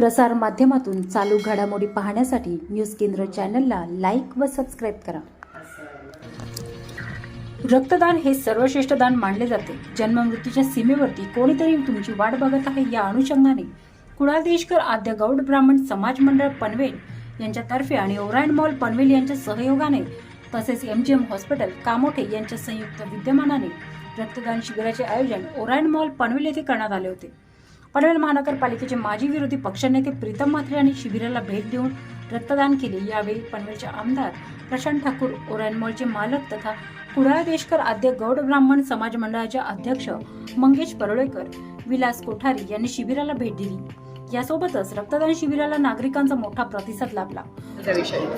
प्रसार माध्यमातून चालू घडामोडी पाहण्यासाठी न्यूज केंद्र चॅनलला लाईक व सबस्क्राईब करा. रक्तदान हे सर्वश्रेष्ठ दान मानले जाते. जन्ममृत्यूच्या सीमेवरती कोणीतरी तुमची वाट बघत आहे या अनुषंगाने. कुणाल देशकर आद्य गौड ब्राह्मण समाज मंडळ पनवेल यांच्यातर्फे आणि ओरायन मॉल पनवेल यांच्या सहयोगाने तसेच M G M hospital Kamothe यांच्या संयुक्त विद्यमानाने रक्तदान शिबिराचे आयोजन ओरायन मॉल पनवेल येथे करण्यात आले होते. पनवेल महानगरपालिकेचे माजी विरोधी पक्षनेते प्रीतम म्हात्रे यांनी शिबिराला भेट देऊन रक्तदान केले. यावेळी पनवेलचे आमदार प्रशांत ठाकूर ओरायन मॉलचे मालक तथा कुडाळ देशकर आद्य गौड ब्राह्मण समाज मंडळाचे अध्यक्ष मंगेश परोळेकर विलास कोठारी यांनी शिबिराला भेट दिली. यासोबतच रक्तदान शिबिराला नागरिकांचा मोठा प्रतिसाद लाभला.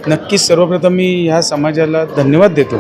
नक्कीच सर्वप्रथम मी ह्या समाजाला धन्यवाद देतो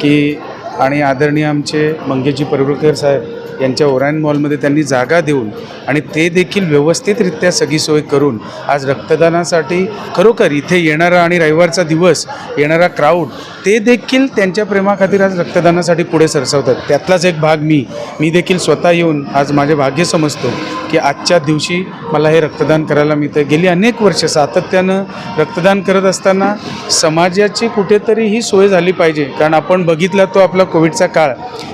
की आणि आदरणीय आमचे मंगेशजी परवळकर साहेब यांच्या ओरायन मॉलमध्ये त्यांनी जागा देऊन आणि ते देखील व्यवस्थितरित्या सगळी सोय करून आज रक्तदानासाठी खरोखर इथे येणारा आणि रविवारचा दिवस येणारा क्राऊड ते देखील त्यांच्या प्रेमाखातीर आज रक्तदानासाठी पुढे सरसावतात. त्यातलाच एक भाग मी मी देखील स्वतः येऊन आज माझे भाग्य समजतो की आजच्या दिवशी मला हे रक्तदान करायला मिळतं गेली अनेक वर्ष सातत्यानं रक्तदान करत असताना समाजाची कुठेतरी ही सोय झाली पाहिजे. कारण आपण बघितला तो आपला कोविडचा काळ.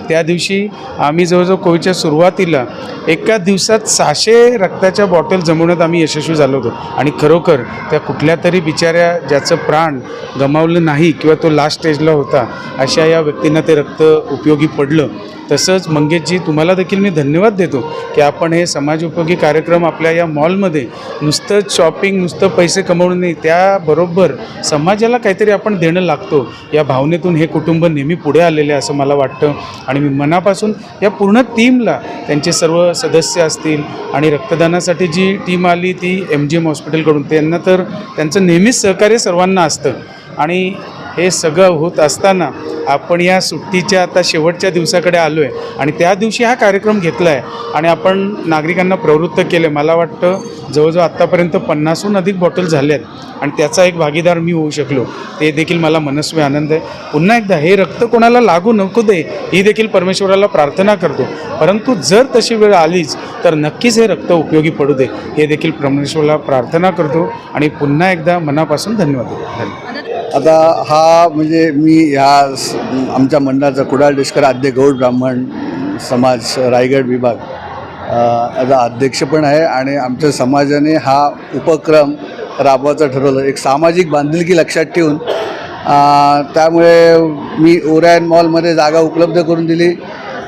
त्या दिवशी आम्ही जवळजवळ कोविडच्या सुरुवातीला एका दिवसात सहाशे रक्ताच्या बॉटल जमवण्यात आम्ही यशस्वी झालो होतो. आणि खरोखर त्या कुठल्या तरी बिचाऱ्या ज्याचं प्राण गमावलं नाही किंवा तो लास्ट स्टेजला होता अशा या व्यक्तींना ते रक्त उपयोगी पडलं. तसंच मंगेशजी तुम्हाला देखील मी धन्यवाद देतो की आपण हे समाजोपयोगी कार्यक्रम आपल्या या मॉलमध्ये नुसतं शॉपिंग नुसतं पैसे कमवणं नाही त्याबरोबर समाजाला काहीतरी आपण देणं लागतो. या भावनेतून हे कुटुंब नेहमी पुढे आलेले असं मला वाटतं. आणि मी मनापासून या पूर्ण टीमला त्यांचे सर्व सदस्य असतील आणि रक्तदानासाठी जी टीम आली ती एम जी एम हॉस्पिटलकडून त्यांना तर त्यांचं नेहमीच सहकार्य सर्वांना असतं. आणि हे सगळं होत असताना आपण या सुट्टीच्या आता शेवटच्या दिवसाकडे आलो आहे आणि त्या दिवशी हा कार्यक्रम घेतला आहे आणि आपण नागरिकांना प्रवृत्त केलं आहे मला वाटतं जवळजवळ आत्तापर्यंत पन्नासहून अधिक बॉटल झाल्या आहेत आणि त्याचा एक भागीदार मी होऊ शकलो. ते देखील मला मनस्वी आनंद आहे. पुन्हा एकदा हे रक्त कोणाला लागू नको दे ही देखील परमेश्वराला प्रार्थना करतो. परंतु जर तशी वेळ आलीच तर नक्कीच हे रक्त उपयोगी पडू दे. हे देखील परमेश्वराला प्रार्थना करतो आणि पुन्हा एकदा मनापासून धन्यवाद. देतो धन्यवाद. आता हा म्हणजे मी ह्या स- आमच्या मंडळाचा कुडाळ डिस्कर आद्य गौड ब्राह्मण समाज रायगड विभाग याचा अध्यक्ष पण आहे आणि आमच्या समाजाने हा उपक्रम राबवायचा ठरवलं. एक सामाजिक बांधिलकी लक्षात ठेवून त्यामुळे मी ओरायन मॉलमध्ये जागा उपलब्ध करून दिली.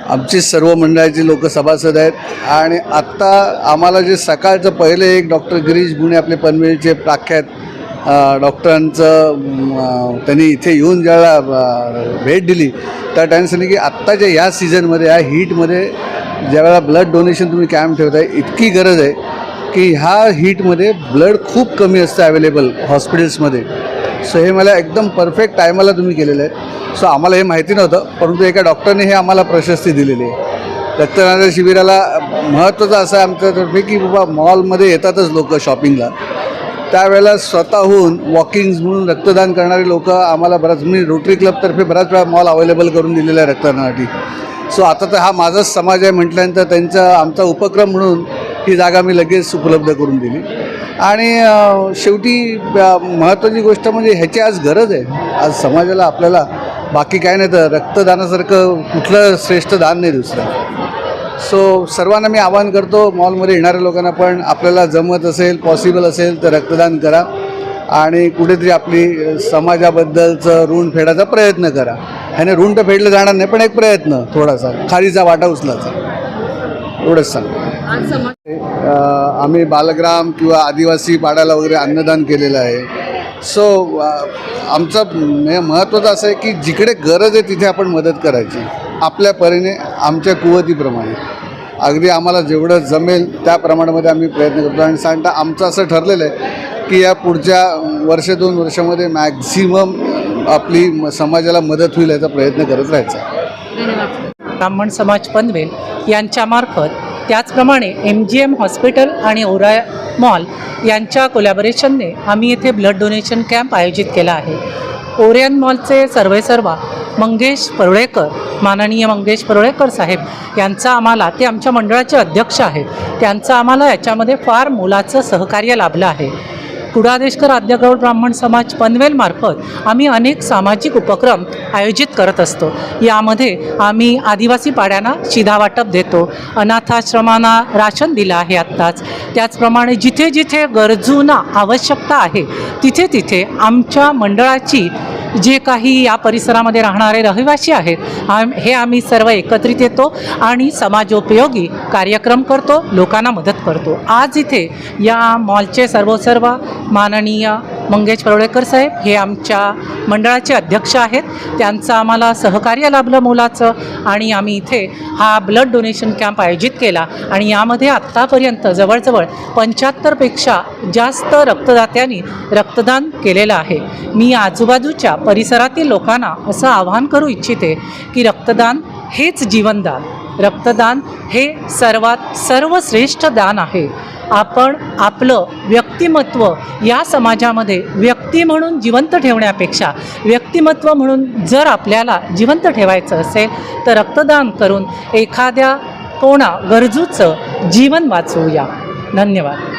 आमची सर्व मंडळाची लोक सभासद आहेत आणि आत्ता आम्हाला जे सकाळचं पहिले एक डॉक्टर गिरीश गुणे आपले पनवेलचे प्राख्यात डॉक्टरांचं त्यांनी इथे येऊन ज्यावेळेला भेट दिली त्या टाइम्स सांगितलं की आत्ताच्या या सीझनमध्ये या हीटमध्ये ज्यावेळेला ब्लड डोनेशन तुम्ही कॅम्प ठेवताय इतकी गरज आहे की ह्या हीटमध्ये ब्लड खूप कमी असतं अवेलेबल हॉस्पिटल्समध्ये सो हे मला एकदम परफेक्ट टायमाला तुम्ही केलेलं आहे. सो आम्हाला हे माहिती नव्हतं परंतु एका डॉक्टरने हे आम्हाला प्रशस्ती दिलेली आहे. रक्तदानाच्या शिबिराला महत्त्वाचं असं आहे आमच्यातर्फे की बाबा मॉलमध्ये येतातच लोक शॉपिंगला त्यावेळेला स्वतःहून वॉकिंग्स म्हणून रक्तदान करणारे लोक आम्हाला बराच मी रोटरी क्लबतर्फे बराच वेळा मॉल अवेलेबल करून दिलेला आहे रक्तदानासाठी. सो आता तर हा माझाच समाज आहे म्हटल्यानंतर त्यांचा आमचा उपक्रम म्हणून ही जागा मी लगेच उपलब्ध करून दिली. आणि शेवटी महत्त्वाची गोष्ट म्हणजे ह्याची आज गरज आहे. आज समाजाला आपल्याला बाकी काय नाही तर रक्तदानासारखं कुठलं श्रेष्ठ दान नाही दुसरं. सो सर्वांना मी आवाहन करतो मॉलमध्ये येणाऱ्या लोकांना पण आपल्याला जमत असेल पॉसिबल असेल तर रक्तदान करा. आणि कुठेतरी आपली समाजाबद्दलचं ऋण फेडायचा प्रयत्न करा. ह्याने ऋण तर फेडलं जाणार नाही पण एक प्रयत्न थोडासा खारीचा वाटा उचलाचा एवढंच सांगतो. अ, आम्ही बालग्राम किंवा आदिवासी पाड्याला वगैरे अन्नदान केलेलं आहे. सो uh, आमचं महत्त्वाचं असं आहे की जिकडे गरज आहे तिथे आपण मदत करायची. आपल्या परीने आमच्या कुवतीप्रमाणे. अगदी आम्हाला जेवढं जमेल त्या प्रमाणामध्ये आम्ही प्रयत्न करतो. आणि सांगता आमचं असं ठरलेलं आहे की या पुढच्या वर्ष दोन वर्षामध्ये मॅक्झिमम आपली समाजाला मदत होईल याचा प्रयत्न करत राहायचा. ब्राह्मण समाज पनवेल यांच्यामार्फत त्याचप्रमाणे एम जी एम हॉस्पिटल आणि ओराय मॉल यांच्या कोलॅबरेशनने आम्ही येथे ब्लड डोनेशन कॅम्प आयोजित केला आहे. ओरियन मॉलचे सर्वेसर्वा मंगेश परुळेकर माननीय मंगेश परुळेकर साहेब यांचा आम्हाला ते आमच्या मंडळाचे अध्यक्ष आहेत त्यांचं आम्हाला याच्यामध्ये फार मोलाचं सहकार्य लाभलं आहे. कुडादेशकर आद्यगौड ब्राह्मण समाज पनवेलमार्फत आम्ही अनेक सामाजिक उपक्रम आयोजित करत असतो. यामध्ये आम्ही आदिवासी पाड्यांना शिधा वाटप देतो. अनाथाश्रमांना राशन दिलं आहे आत्ताच. त्याचप्रमाणे जिथे जिथे गरजूंना आवश्यकता आहे तिथे तिथे आमच्या मंडळाची जे काही या परिसरामध्ये राहणारे रहिवासी आहेत आम हे आम्ही सर्व एकत्रित येतो आणि समाजोपयोगी कार्यक्रम करतो लोकांना मदत करतो. आज इथे या मॉलचे सर्वसर्व माननीय मंगेश परोळेकर साहेब हे आमच्या मंडळाचे अध्यक्ष आहेत. त्यांचं आम्हाला सहकार्य लाभलं मोलाचं आणि आम्ही इथे हा ब्लड डोनेशन कॅम्प आयोजित केला आणि यामध्ये आत्तापर्यंत जवळजवळ पंच्याहत्तरपेक्षा जास्त रक्तदात्यांनी रक्तदान केलेलं आहे. मी आजूबाजूच्या परिसरातील लोकांना असं आवाहन करू इच्छिते की रक्तदान हेच जीवनदान. रक्तदान हे सर्वात सर्वश्रेष्ठ दान आहे. आपण आपलं व्यक्तिमत्व या समाजामध्ये व्यक्ती म्हणून जिवंत ठेवण्यापेक्षा व्यक्तिमत्व म्हणून जर आपल्याला जिवंत ठेवायचं असेल तर रक्तदान करून एखाद्या कोणा गरजूचं जीवन वाचवूया. धन्यवाद.